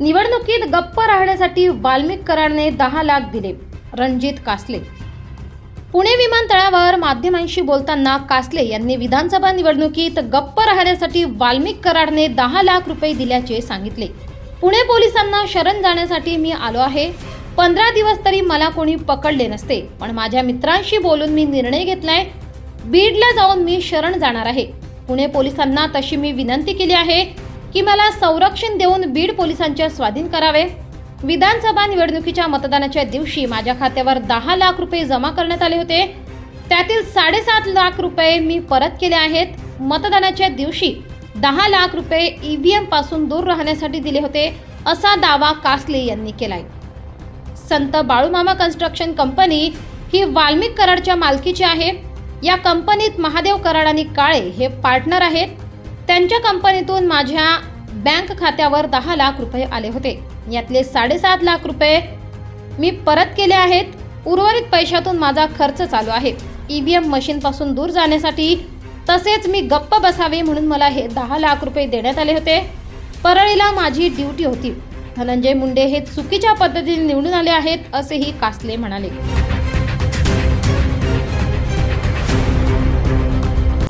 निवडणुकीत गप्प राहण्यासाठी वाल्मिक कराडने दहा लाख दिले. रणजित कासले. पुणे विमानतळावर माध्यमांशी बोलताना कासले यांनी विधानसभा निवडणुकीत गप्प राहण्यासाठी वाल्मिक कराडने दहा लाख रुपये दिल्याचे सांगितले. पुणे पोलिसांना शरण जाण्यासाठी मी आलो आहे. पंधरा दिवस तरी मला कोणी पकडले नसते. पण माझ्या मित्रांशी बोलून मी निर्णय घेतलाय. बीडला जाऊन मी शरण जाणार आहे. पुणे पोलिसांना तशी मी विनंती केली आहे. की मला संरक्षण देऊन बीड पोलिसांच्या स्वाधीन करावे. विधानसभा निवडणुकीच्या मतदानाच्या दिवशी माझ्या खात्यावर दहा लाख रुपये जमा करण्यात आले होते. त्यातील साडेसात लाख रुपये मी परत केले आहेत. मतदानाच्या दिवशी दहा लाख रुपये ईव्हीएमपासून दूर राहण्यासाठी दिले होते असा दावा कासले यांनी केलाय. संत बाळूमामा कन्स्ट्रक्शन कंपनी ही वाल्मिक कराडच्या मालकीची आहे. या कंपनीत महादेव कराड आणि काळे हे पार्टनर आहेत. त्यांच्या कंपनीतून माझ्या बँक खात्यावर दहा लाख रुपये आले होते. यातले साडेसात लाख रुपये मी परत केले आहेत. उर्वरित पैशातून माझा खर्च चालू आहे. ईव्हीएम मशीनपासून दूर जाण्यासाठी तसेच मी गप्प बसावे म्हणून मला हे दहा लाख रुपये देण्यात आले होते. परळीला माझी ड्युटी होती. धनंजय मुंडे हे चुकीच्या पद्धतीने निवडून आले आहेत असेही कासले म्हणाले.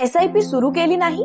एस आय पी सुरू केली नाही?